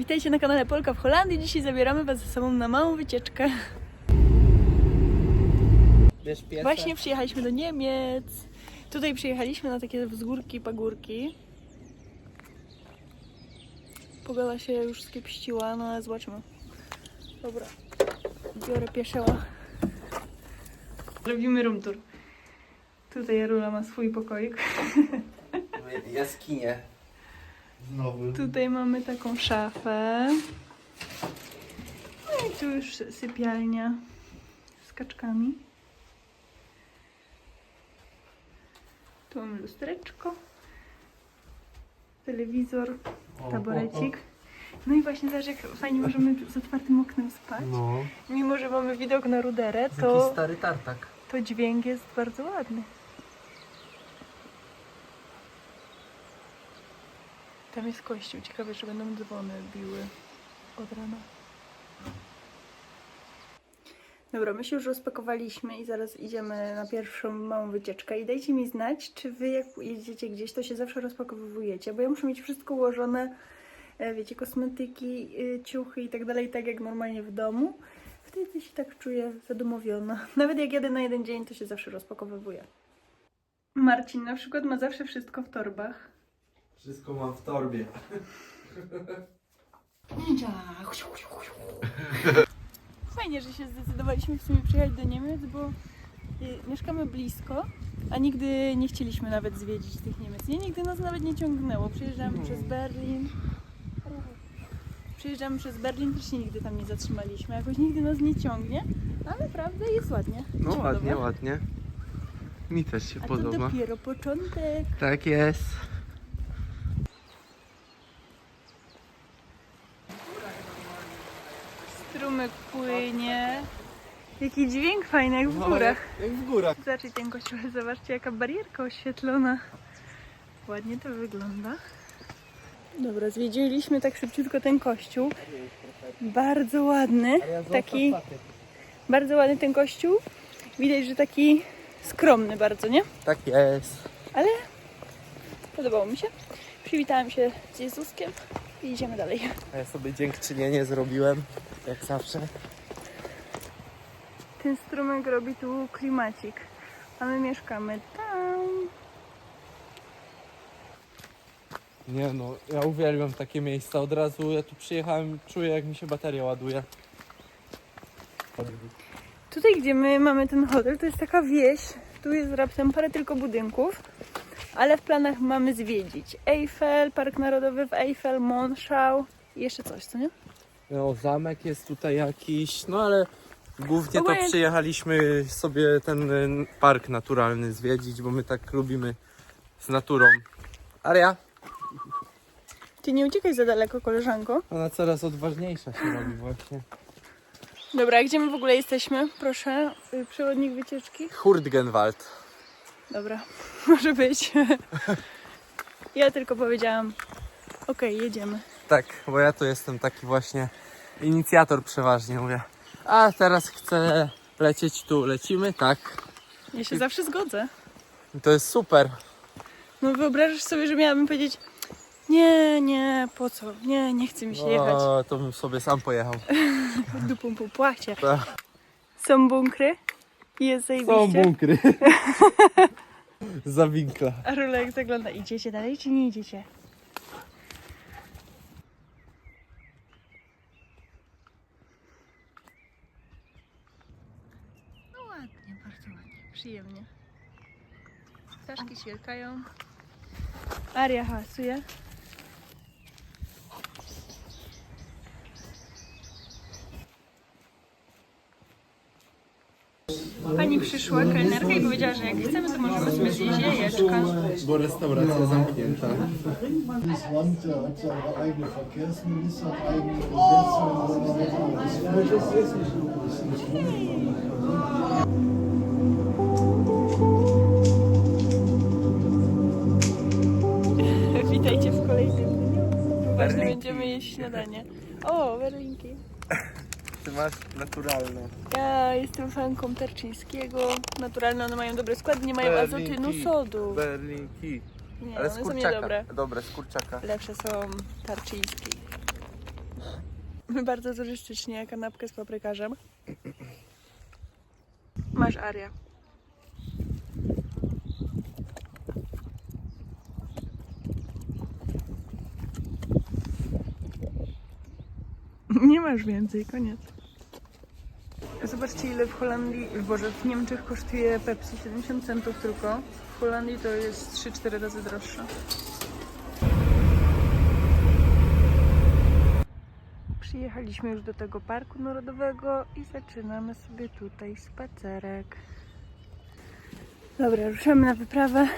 Witajcie na kanale Polka w Holandii. Dzisiaj zabieramy Was ze sobą na małą wycieczkę. Właśnie przyjechaliśmy do Niemiec. Tutaj przyjechaliśmy na takie wzgórki, pagórki. Pogoda się już skiepściła, no ale zobaczymy. Dobra, biorę pieszeła. Robimy room tour. Tutaj Jarula ma swój pokoik. Jaskinie. Znowu. Tutaj mamy taką szafę. No i tu już sypialnia z kaczkami. Tu mamy lustreczko, telewizor, taborecik. No i właśnie zobacz, jak fajnie możemy z otwartym oknem spać. No. Mimo, że mamy widok na ruderę, Taki to, stary tartak. to dźwięk jest bardzo ładny. Tam jest kościół. Ciekawe, czy będą dzwony biły od rana. Dobra, my się już rozpakowaliśmy i zaraz idziemy na pierwszą małą wycieczkę. I dajcie mi znać, czy wy jak jedziecie gdzieś, to się zawsze rozpakowujecie, bo ja muszę mieć wszystko ułożone, e, wiecie, kosmetyki, y, ciuchy i tak dalej, tak jak normalnie w domu. Wtedy się tak czuję zadomowiona. Nawet jak jadę na jeden dzień, to się zawsze rozpakowywuję. Marcin na przykład ma zawsze wszystko w torbach. Wszystko mam w torbie. Fajnie, że się zdecydowaliśmy w sumie przyjechać do Niemiec, bo y, mieszkamy blisko, a nigdy nie chcieliśmy nawet zwiedzić tych Niemiec. Nie, nigdy nas nawet nie ciągnęło. Przyjeżdżamy Mhm. przez Berlin. Przyjeżdżamy przez Berlin, też się nigdy tam nie zatrzymaliśmy. Jakoś nigdy nas nie ciągnie, ale prawda jest ładnie. No ładnie, ładnie. Mi też się A to podoba. dopiero początek. Tak jest. Strumyk płynie. Jaki dźwięk fajny, jak w górach. Jak w górach. Zobaczcie ten kościół, zobaczcie jaka barierka oświetlona. Ładnie to wygląda. Dobra, zwiedziliśmy tak szybciutko ten kościół. Bardzo ładny, taki, bardzo ładny ten kościół. Widać, że taki skromny bardzo, nie? Tak jest. Ale podobało mi się. Przywitałam się z Jezuskiem i idziemy dalej. A ja sobie dziękczynienie zrobiłem. Jak zawsze. Ten strumyk robi tu klimacik, a my mieszkamy tam. Nie no, ja uwielbiam takie miejsca. Od razu ja tu przyjechałem czuję jak mi się bateria ładuje. Tutaj, gdzie my mamy ten hotel, to jest taka wieś. Tu jest raptem parę tylko budynków, ale w planach mamy zwiedzić Eiffel, Park Narodowy w Eiffel, Monschau i jeszcze coś, co nie? No, zamek jest tutaj jakiś, no ale głównie to przyjechaliśmy sobie ten y, park naturalny zwiedzić, bo my tak lubimy z naturą. Aria? Ty nie uciekaj za daleko, koleżanko. Ona coraz odważniejsza się robi właśnie. Dobra, a gdzie my w ogóle jesteśmy? Proszę, y, przewodnik wycieczki. Hurtgenwald. Dobra, może być. Ja tylko powiedziałam, okej, jedziemy. Tak, bo ja tu jestem taki właśnie inicjator przeważnie, mówię. A teraz chcę lecieć tu, lecimy? Tak. Ja się zawsze zgodzę. I To jest super. No wyobrażasz sobie, że miałabym powiedzieć nie, nie, po co? Nie, nie chce mi się jechać. O, to bym sobie sam pojechał. Dupą po płacie. Tak. Są bunkry i jest Są zajebiście. bunkry. Za winkla. A Rulek zagląda, idziecie dalej czy nie idziecie? No ładnie, bardzo ładnie, przyjemnie. Ptaszki świerkają. Aria hasuje. Przyszła, kelnerka i powiedziała, że jak chcemy, to możemy sobie zjeść jajeczka. Bo restauracja zamknięta. Land äh, hat seine eigene Verkehrsminister, hat eigene Gesetze. Das ist nicht so. Das ist nicht Witajcie w kolejnym dniu. Właśnie będziemy jeść śniadanie. O, berlinki. Ty masz naturalną. Ja jestem fanką Tarczyńskiego. Naturalne, one mają dobre składy, nie mają Berlinki. azotynu, sodu. Berlinki. Nie, Ale one są niedobre. Dobre, z kurczaka. Lepsze są Tarczyńskie. My bardzo turystycznie kanapkę z paprykarzem. Masz Aria. Nie masz więcej, koniec. Zobaczcie ile w Holandii, Boże, w Niemczech kosztuje Pepsi 70 centów tylko. W Holandii to jest 3-4 razy droższe. Przyjechaliśmy już do tego parku narodowego i zaczynamy sobie tutaj spacerek. Dobra, ruszamy na wyprawę.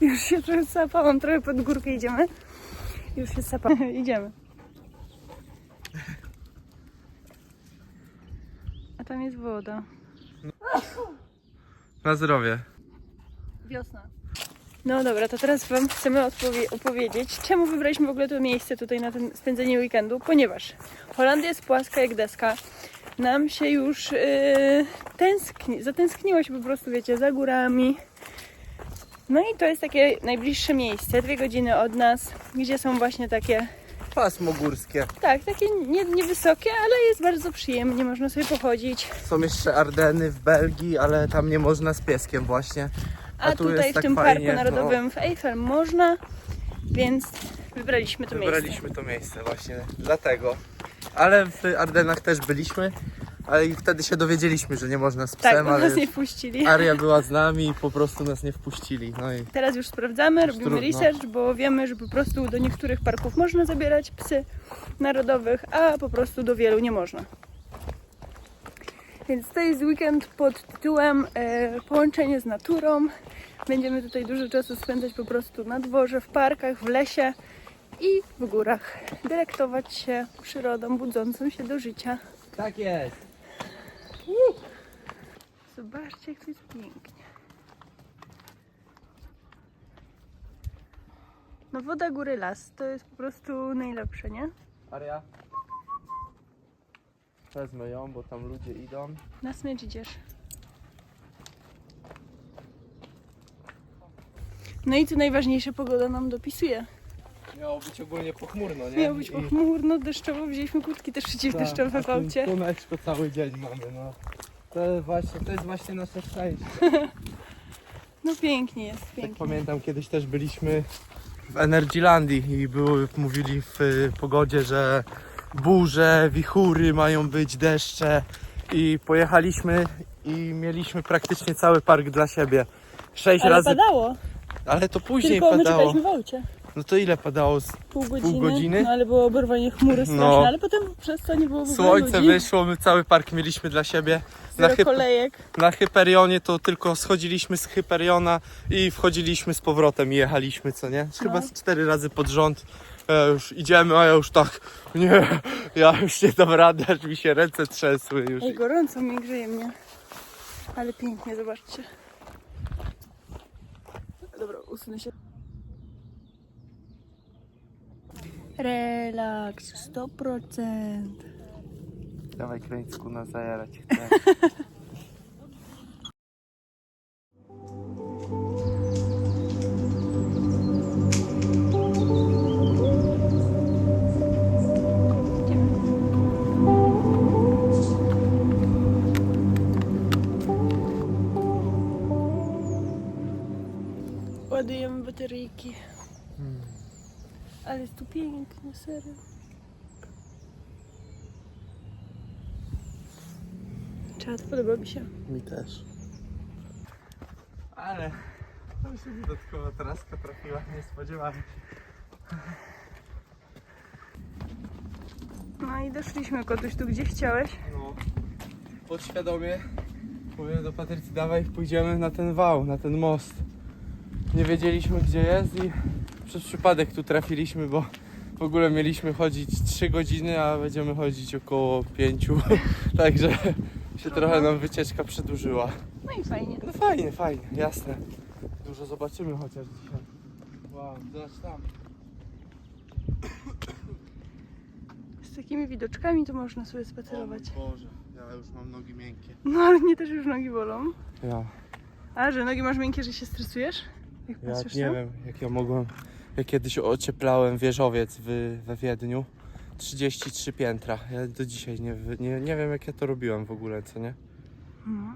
Już się trochę sapałam, trochę pod górkę idziemy. Już się sapałam. idziemy. Tam jest woda. Na zdrowie. Wiosna. No dobra, to teraz Wam chcemy odpowie- opowiedzieć, czemu wybraliśmy w ogóle to miejsce tutaj na ten spędzenie weekendu, ponieważ Holandia jest płaska jak deska. Nam się już yy, tęskni, zatęskniło się po prostu, wiecie, za górami. No i to jest takie najbliższe miejsce, dwie godziny od nas, gdzie są właśnie takie, Pasmo górskie. tak, takie nie, niewysokie, ale jest bardzo przyjemnie, można sobie pochodzić. Są jeszcze Ardeny w Belgii, ale tam nie można z pieskiem właśnie. A, A tu tutaj w tak tym fajnie, Parku Narodowym w Eiffel można, więc wybraliśmy to miejsce. Wybraliśmy to miejsce właśnie dlatego. Ale w Ardenach też byliśmy, ale i wtedy się dowiedzieliśmy, że nie można z Tak, psem, bo ale nas nie wpuścili. Aria była z nami i po prostu nas nie wpuścili. No i Teraz już sprawdzamy, robimy trudno. research, bo wiemy, że po prostu do niektórych parków można zabierać psy narodowych, a po prostu do wielu nie można. Więc to jest weekend pod tytułem e, Połączenie z naturą. Będziemy tutaj dużo czasu spędzać po prostu na dworze, w parkach, w lesie i w górach. Delektować się przyrodą budzącą się do życia. tak jest. Zobaczcie, jak to jest pięknie. No woda, góry, las. To jest po prostu najlepsze, nie? Aria. Wezmę ją, bo tam ludzie idą. Na smycz idziesz. No i co najważniejsze, pogoda nam dopisuje. Miało być ogólnie pochmurno, nie? Miało być pochmurno, deszczowo. Wzięliśmy kurtki też przeciwdeszczowe Tak, w aucie. Słoneczko cały dzień mamy, no. To właśnie, to jest właśnie nasze szczęście. No pięknie jest, Tak pięknie. pamiętam, kiedyś też byliśmy w Energylandii i były, mówili w y, pogodzie, że burze, wichury mają być, deszcze i pojechaliśmy i mieliśmy praktycznie cały park dla siebie. Sześć Ale razy, padało, ale to później tylko my padało. czekaliśmy w aucie. No to ile padało? Z- Pół godziny, godziny? No ale było oberwanie chmury straszne, No. ale potem przez to nie było w ogóle Słońce ludzi. wyszło, my cały park mieliśmy dla siebie. Na, Zero hyp- kolejek. na Hyperionie to tylko schodziliśmy z Hyperiona i wchodziliśmy z powrotem i jechaliśmy, co nie? Chyba No. cztery razy pod rząd. E, już idziemy, a ja już tak, nie, ja już nie dam rady, aż mi się ręce trzęsły już. Ej, gorąco mi grzeje mnie. Ale pięknie, zobaczcie. Dobra, usunę się. Релакс, сто процент. Давай крицьку на заярочку. Подаємо батарейки. Mm. Ale jest tu pięknie, serio. Czad, podoba mi się. Mi też. Ale to się dodatkowa traska trafiła, nie spodziewałem się. No i doszliśmy, kotuś, tu gdzie chciałeś. No, podświadomie mówię do Patrycji, dawaj pójdziemy na ten wał, na ten most. Nie wiedzieliśmy gdzie jest i przez przypadek tu trafiliśmy, bo w ogóle mieliśmy chodzić 3 godziny, a będziemy chodzić około 5. Także się trochę nam wycieczka przedłużyła. No i fajnie. No fajnie, fajnie, jasne. Dużo zobaczymy chociaż dzisiaj. Wow, zobacz tam. Z takimi widoczkami to można sobie spacerować. O Boże, ja już mam nogi miękkie. No ale mnie też już nogi bolą. Ja. A, że nogi masz miękkie, że się stresujesz? Jak Ja patrzysz nie tam? wiem, jak ja mogłem. Ja kiedyś ocieplałem wieżowiec w, we Wiedniu. 33 piętra. Ja do dzisiaj nie, nie, nie wiem jak ja to robiłem w ogóle, co nie? No.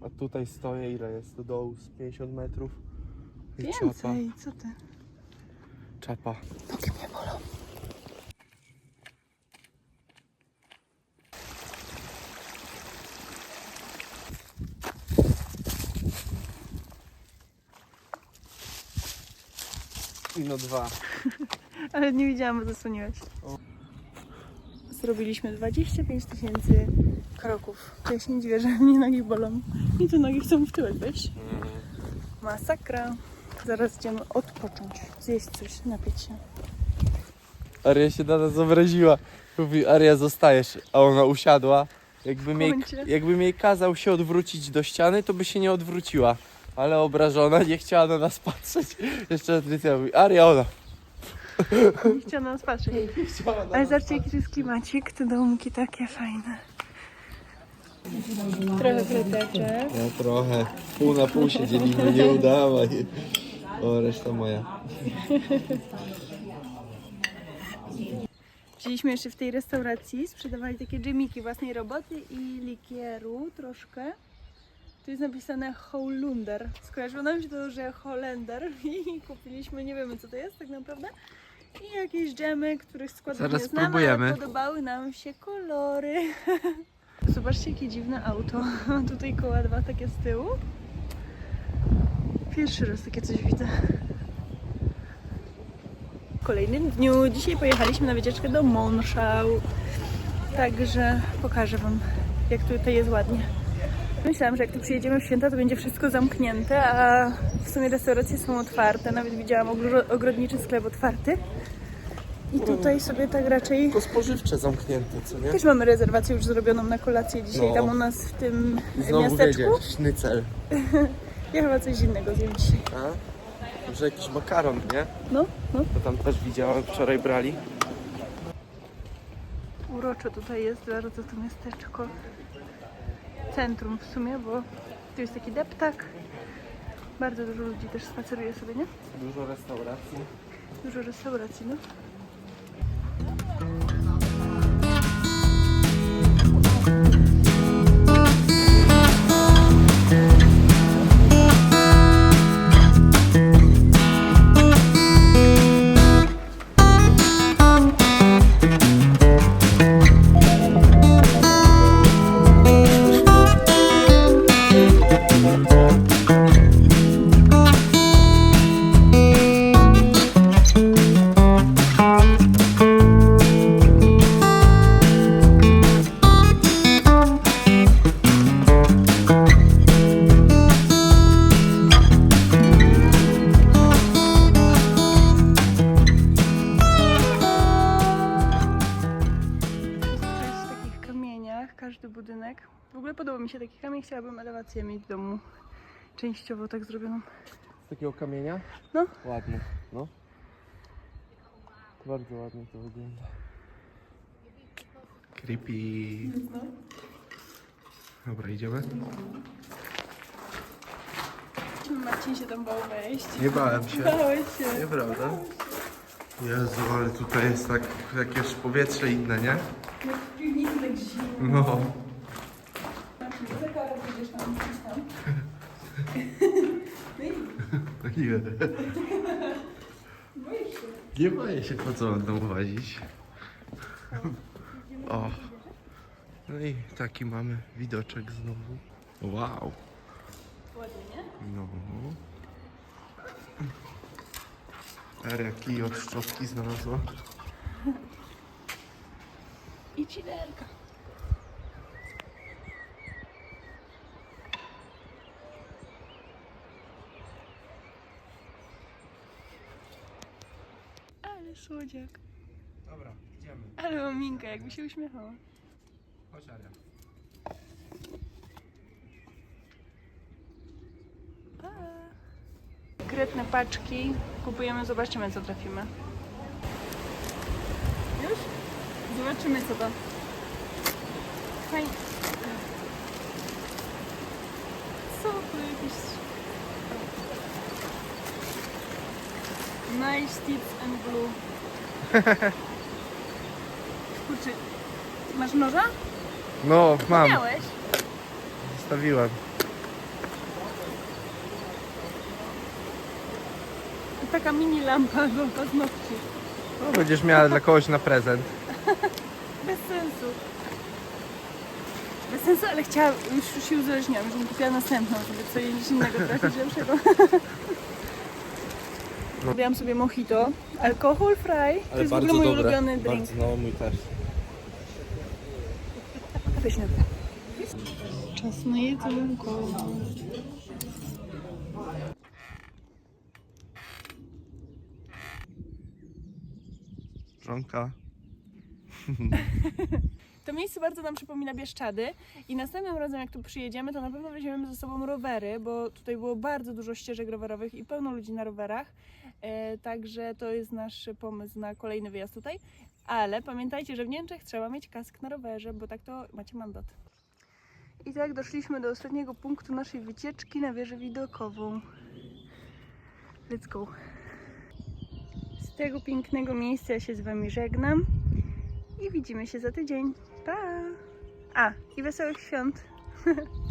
A tutaj stoję, ile jest do dołu? Z 50 metrów? I czapa. Więcej, co ty? Czapa. I no dwa. Ale nie widziałam, bo zasłoniłeś. Zrobiliśmy 25 tysięcy kroków. Ja się nie dziwię, że mnie nogi bolą. I tu nogi chcą w tyłek wejść. Masakra. Zaraz idziemy odpocząć, zjeść coś, napić się. Aria się na nas obraziła. Mówi, Aria zostajesz, a ona usiadła. Jakbym jej, Kącie. jakbym jej kazał się odwrócić do ściany, to by się nie odwróciła. Ale obrażona, nie chciała na nas patrzeć. Jeszcze Patrycja mówi, Aria, ona. Nie chciała na nas patrzeć. Chciała na Ale nas zobaczcie, jaki to jest klimacik. Te domki takie fajne. Trochę kredeczek. No trochę. Pół na pół się dzielimy, nie udawaj. O, reszta moja. Siedzieliśmy jeszcze w tej restauracji, sprzedawali takie dżemiki własnej roboty i likieru troszkę. Tu jest napisane Holunder. Skojarzyło nam się to, że Holender i kupiliśmy, nie wiemy co to jest tak naprawdę. I jakieś dżemy, których składów Zaraz nie znamy, spróbujemy. ale podobały nam się kolory. Zobaczcie jakie dziwne auto. Tutaj koła dwa takie z tyłu. Pierwszy raz takie coś widzę. W kolejnym dniu. Dzisiaj pojechaliśmy na wycieczkę do Monszał. Także pokażę Wam, jak tutaj jest ładnie. Myślałam, że jak tu przyjedziemy w święta, to będzie wszystko zamknięte, a w sumie restauracje są otwarte. Nawet widziałam ogro- ogrodniczy sklep otwarty. I tutaj sobie tak raczej... Tylko spożywcze zamknięte, co nie? Też mamy rezerwację już zrobioną na kolację dzisiaj No. tam u nas w tym znowu miasteczku. wiedzieć, sznycel. Ja chyba coś innego zjem dzisiaj. A? Może jakiś makaron, nie? No, no. To tam też widziałem, wczoraj brali. Urocze tutaj jest bardzo to miasteczko. Centrum w sumie, bo tu jest taki deptak. Bardzo dużo ludzi też spaceruje sobie, nie? Dużo restauracji. Dużo restauracji, no. Kamieniach, każdy budynek. W ogóle podoba mi się taki kamień, chciałabym elewację mieć w domu. Częściowo tak zrobioną. Z takiego kamienia? No. Ładnie, no. Bardzo ładnie to wygląda. Creepy. Dobra, idziemy? Marcin się tam bał wejść. Nie bałem się. Bałeś się. Nieprawda? Jezu, ale tutaj jest tak jakieś powietrze inne, nie? Jak w piwnicy tak zimno. No. Tam gdzieś tam. Nie. Boisz się. Nie boję się, po co tam łazić. O. No i taki mamy widoczek znowu. Wow. Ładnie, nie? No. Eria kij od szczotki znalazła. I ciderka. Słodziak. Dobra, idziemy. Ale maminka, jakby się uśmiechała. Chodź Aria. Pa. Konkretne paczki. Kupujemy, zobaczymy co trafimy. Już? Zobaczymy co to. Fajnie. Co to jakieś... Nice Tips and Blue. Czy masz noża? No, mam. Miałeś. Zostawiłem. Taka mini lampa do paznokci. No, będziesz miała dla kogoś na prezent. Bez sensu. Bez sensu, ale chciałam, już się uzależniłam, żebym kupiła następną, żeby coś innego trafić lepszego. Kupiłam sobie mojito, alkohol free. To jest w ogóle mój ulubiony drink. no, mój też. Czas na jedzonko. Żonka. To miejsce bardzo nam przypomina Bieszczady i następnym razem jak tu przyjedziemy, to na pewno weźmiemy ze sobą rowery, bo tutaj było bardzo dużo ścieżek rowerowych i pełno ludzi na rowerach. E, także to jest nasz pomysł na kolejny wyjazd tutaj. Ale pamiętajcie, że w Niemczech trzeba mieć kask na rowerze, bo tak to macie mandat. I tak doszliśmy do ostatniego punktu naszej wycieczki na wieżę widokową. Let's go. Z tego pięknego miejsca się z Wami żegnam i widzimy się za tydzień. Pa! A, i wesołych świąt.